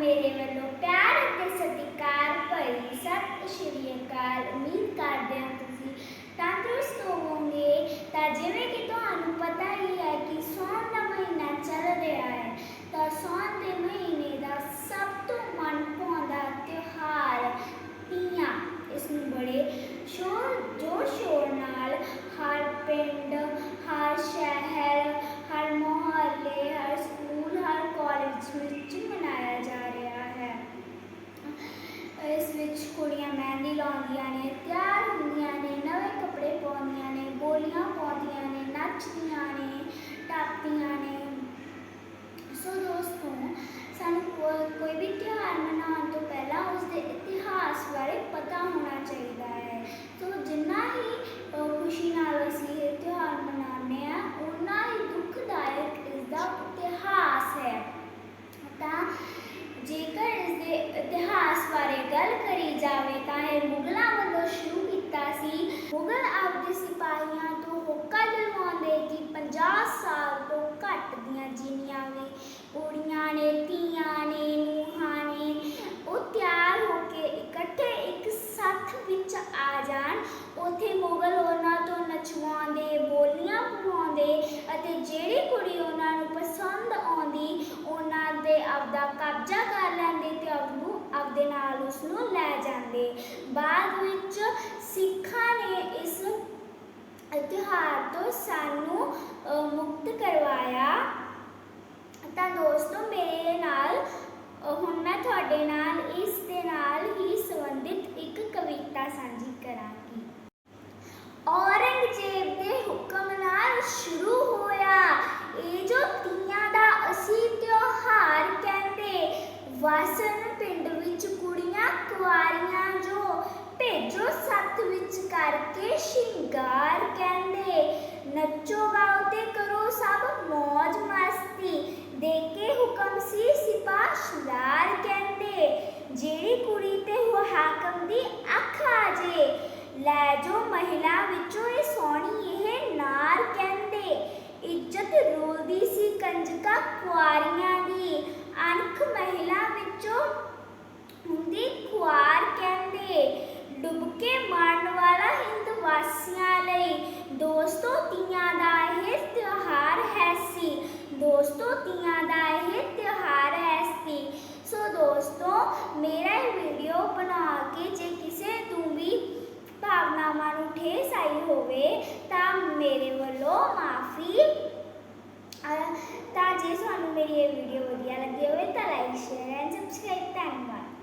ਮੇਰੇ ਵੱਲੋਂ ਪਿਆਰ ਅਤੇ ਸਤਿਕਾਰ ਭਰੀ ਸਤਿ ਸ਼੍ਰੀ ਅਕਾਲ। ਉਮੀਦ ਕਰਦੇ ਹਾਂ ਤੁਸੀਂ ਤੰਦਰੁਸਤ ਹੋਵੋਗੇ ਤਾਂ ਜਿਵੇਂ ਕਿ ਤੁਹਾਨੂੰ ਪਤਾ ਹੀ ਹੈ ਕਿ ਸੌਣ ਦਾ ਮਹੀਨਾ ਚੱਲ ਰਿਹਾ ਹੈ ਤਾਂ ਸੌਣ ਦੇ ਮਹੀਨੇ ਦਾ ਸਭ ਤੋਂ ਮਨਭਾਉਂਦਾ ਤਿਉਹਾਰ ਤੀਆਂ ਇਸ ਨੂੰ ਬੜੇ ਸ਼ੋਰ ਜੋਰ ਸ਼ੋਰ ਨਾਲ ਹਰ ਪਿੰਡ ਹਰ ਸ਼ਹਿਰ ਹਰ ਮੁਹੱਲੇ ਹਰ ਸਕੂਲ ਹਰ ਕਾਲਜ ਵਿੱਚ ਮਨਾਇਆ ਜਾ ਰਿਹਾ ਹੈ ਇਸ ਵਿੱਚ ਕੁੜੀਆਂ ਮਹਿੰਦੀ ਲਾਉਂਦੀਆਂ ਨੇ, ਤਿਆਰ ਹੁੰਦੀਆਂ ਨੇ, ਨਵੇਂ ਕੱਪੜੇ ਪਾਉਂਦੀਆਂ ਨੇ, ਬੋਲੀਆਂ ਪਾਉਂਦੀਆਂ ਨੇ, ਨੱਚਦੀਆਂ ਨੇ, ਟੱਪਦੀਆਂ ਨੇ ਸੋ ਦੋਸਤੋ ਸਾਨੂੰ ਕੋ- ਕੋਈ ਵੀ ਤਿਉਹਾਰ ਮਨਾਉਣ ਤੋਂ ਪਹਿਲਾਂ ਉਸ ਦੇ ਇਤਿਹਾਸ ਬਾਰੇ ਪਤਾ ਹੋਣਾ ਚਾਹੀਦਾ ਹੈ ਸੋ ਜਿੰਨਾ ਹੀ ਅ, ਖੁਸ਼ੀ ਨਾਲ ਅਸੀਂ ਇਹ ਤਿਉਹਾਰ ਮਨਾਉਂਦੇ ਆ ਉਨਾ ਹੀ ਦੁਖਦਾਇਕ ਇਸ ਦਾ ਇਤਿਹਾਸ ਹੈ ਤਾਂ ਜੇਕਰ ਇਸ ਦੇ ਇਤਿਹਾਸ ਬਾਰੇ ਗੱਲ ਕਰੀ ਜਾਵੇ ਤਾਂ ਇਹ ਮੁਗਲਾਂ ਵੱਲੋਂ ਸ਼ੁਰੂ ਕੀਤਾ ਸੀ। ਮੁਗਲ ਆਪਦੇ ਸਿਪਾਹੀਆਂ ਤੋਂ ਹੋਕਾ ਦਿਲਵਾਉਂਦੇ ਕਿ 50 ਸਾਲ ਤੋਂ ਘੱਟ ਦੀਆਂ ਜਿੰਨੀਆਂ ਵੀ ਕੁੜੀਆਂ ਨੇ, ਧੀਆਂ ਨੇ, ਨੂੰਹਾਂ ਨੇ, ਉਹ ਤਿਆਰ ਹੋ ਕੇ ਇਕੱਠੇ ਇੱਕ ਸੱਥ ਵਿੱਚ ਆ ਜਾਣ। ਉੱਥੇ ਮੁਗਲ ਉਹਨਾਂ ਤੋਂ ਨਚਵਾਉਂਦੇ, ਬੋਲੀਆਂ ਪਵਾਉਂਦੇ ਅਤੇ ਜਿਹੜੀ ਕੁੜੀ ਉਹਨਾਂ ਨੂੰ ਪਸੰਦ ਆਉਂਦੀ, ਉਹਨਾਂ ਦੇ ਆਪਦਾ ਕਬਜ਼ਾ ਕਰ ਲੈਂਦੇ ਤੇ ਉਹਨੂੰ ਆਪਦੇ ਨਾਲ ਜਾਂਦੇ ਬਾਅਦ ਵਿੱਚ ਸਿੱਖਾਂ ਨੇ ਇਸ ਤਿਉਹਾਰ ਤੋਂ ਸਾਨੂੰ ਅ, ਮੁਕਤ ਕਰਵਾਇਆ ਤਾਂ ਦੋਸਤੋ ਮੇਰੇ ਨਾਲ ਅ, ਹੁਣ ਮੈਂ ਤੁਹਾਡੇ ਨਾਲ ਇਸ ਦੇ ਨਾਲ ਹੀ ਸੰਬੰਧਿਤ ਇੱਕ ਕਵਿਤਾ ਸਾਂਝੀ ਕਰਾਂਗੀ ਔਰੰਗਜ਼ੇਬ ਦੇ ਹੁਕਮ ਨਾਲ ਸ਼ੁਰੂ ਹੋਇਆ ਇਹ ਜੋ ਤੀਆਂ ਦਾ ਅਸੀਂ ਤਿਉਹਾਰ ਕਹਿੰਦੇ ਵਾਸਨ ਪਿੰਡ ਵਿੱਚ ਕੁੜੀਆਂ ਕੁਆਰੀਆਂ ਜੋ ਭੇਜੋ ਸੱਤ ਕਰਕੇ ਸ਼ਿੰਗਾਰ ਕਹਿੰਦੇ, ਨੱਚੋ ਗਾਓ ਤੇ ਕਰੋ ਸਭ ਮौज ਮਸਤੀ। ਦੇ ਕੇ ਹੁਕਮ ਸੀ ਸਿਪਾਹ ਸ਼ੁਰਾਰ ਕਹਿੰਦੇ, ਜਿਹੜੀ ਕੁੜੀ ਤੇ ਉਹ ਹਾਕਮ ਦੀ ਅੱਖ ਆ ਜੇ, ਲੈ ਜੋ ਮਹਿਲਾ ਵਿੱਚੋਂ ਬਣਾ ਕੇ ਜੇ ਕਿਸੇ ਤੋਂ ਵੀ ਭਾਵਨਾਵਾਂ ਨੂੰ ਠੇਸ ਆਈ ਹੋਵੇ ਤਾਂ ਮੇਰੇ ਵੱਲੋਂ ਮਾਫੀ ਤਾਂ ਜੇ ਤੁਹਾਨੂੰ ਮੇਰੀ ਇਹ ਵੀਡੀਓ ਵਧੀਆ ਲੱਗੀ ਹੋਵੇ ਤਾਂ ਲਾਈਕ ਸ਼ੇਅਰ ਐਂਡ ਸਬਸਕ੍ਰਾਈਬ ਧੰਨਵਾਦ।